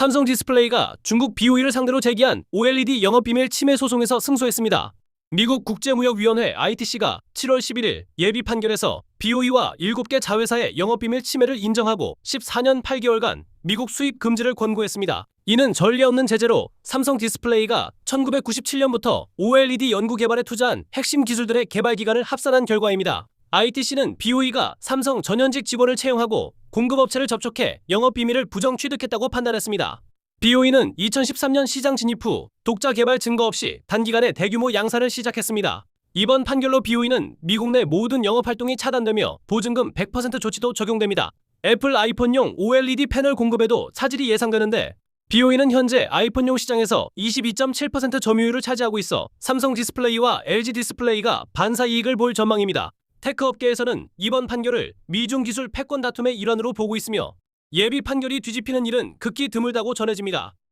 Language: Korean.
삼성 디스플레이가 중국 BOE를 상대로 제기한 OLED 영업비밀 침해 소송에서 승소했습니다. 미국 국제무역위원회 ITC가 7월 11일 예비 판결에서 BOE와 7개 자회사의 영업비밀 침해를 인정하고 14년 8개월간 미국 수입 금지를 권고했습니다. 이는 전례 없는 제재로 삼성 디스플레이가 1997년부터 OLED 연구 개발에 투자한 핵심 기술들의 개발 기간을 합산한 결과입니다. ITC는 BOE가 삼성 전현직 직원을 채용하고 공급업체를 접촉해 영업 비밀을 부정 취득했다고 판단했습니다. BOE는 2013년 시장 진입 후 독자 개발 증거 없이 단기간에 대규모 양산을 시작했습니다. 이번 판결로 BOE는 미국 내 모든 영업 활동이 차단되며 보증금 100% 조치도 적용됩니다. 애플 아이폰용 OLED 패널 공급에도 차질이 예상되는데 BOE는 현재 아이폰용 시장에서 22.7% 점유율을 차지하고 있어 삼성 디스플레이와 LG 디스플레이가 반사 이익을 볼 전망입니다. 테크 업계에서는 이번 판결을 미중 기술 패권 다툼의 일환으로 보고 있으며 예비 판결이 뒤집히는 일은 극히 드물다고 전해집니다.